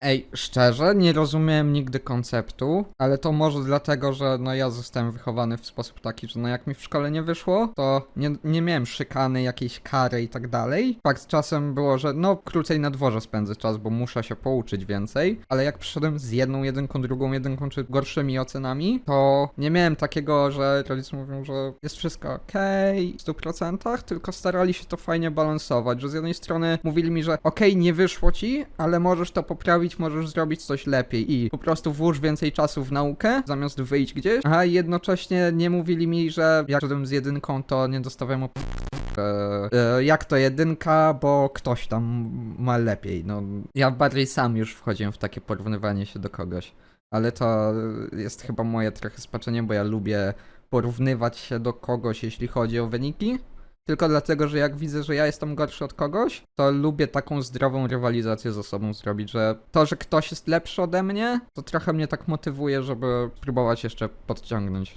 Ej, szczerze, nie rozumiałem nigdy konceptu, ale to może dlatego, że no ja zostałem wychowany w sposób taki, że no jak mi w szkole nie wyszło, to nie, nie miałem szykany, jakiejś kary i tak dalej. Fakt czasem było, że no krócej na dworze spędzę czas, bo muszę się pouczyć więcej, ale jak przyszedłem z jedną jedynką, drugą jedynką czy gorszymi ocenami, to nie miałem takiego, że rodzice mówią, że jest wszystko okej w 100%, tylko starali się to fajnie balansować, że z jednej strony mówili mi, że okej, nie wyszło ci, ale możesz to poprawić, możesz zrobić coś lepiej i po prostu włóż więcej czasu w naukę, zamiast wyjść gdzieś, a jednocześnie nie mówili mi, że jak szedłem z jedynką, to nie dostawałem op- e, e, jak to jedynka, bo ktoś tam ma lepiej. No, ja bardziej sam już wchodziłem w takie porównywanie się do kogoś. Ale to jest chyba moje trochę spaczenie, bo ja lubię porównywać się do kogoś, jeśli chodzi o wyniki. Tylko dlatego, że jak widzę, że ja jestem gorszy od kogoś, to lubię taką zdrową rywalizację ze sobą zrobić, że to, że ktoś jest lepszy ode mnie, to trochę mnie tak motywuje, żeby próbować jeszcze podciągnąć.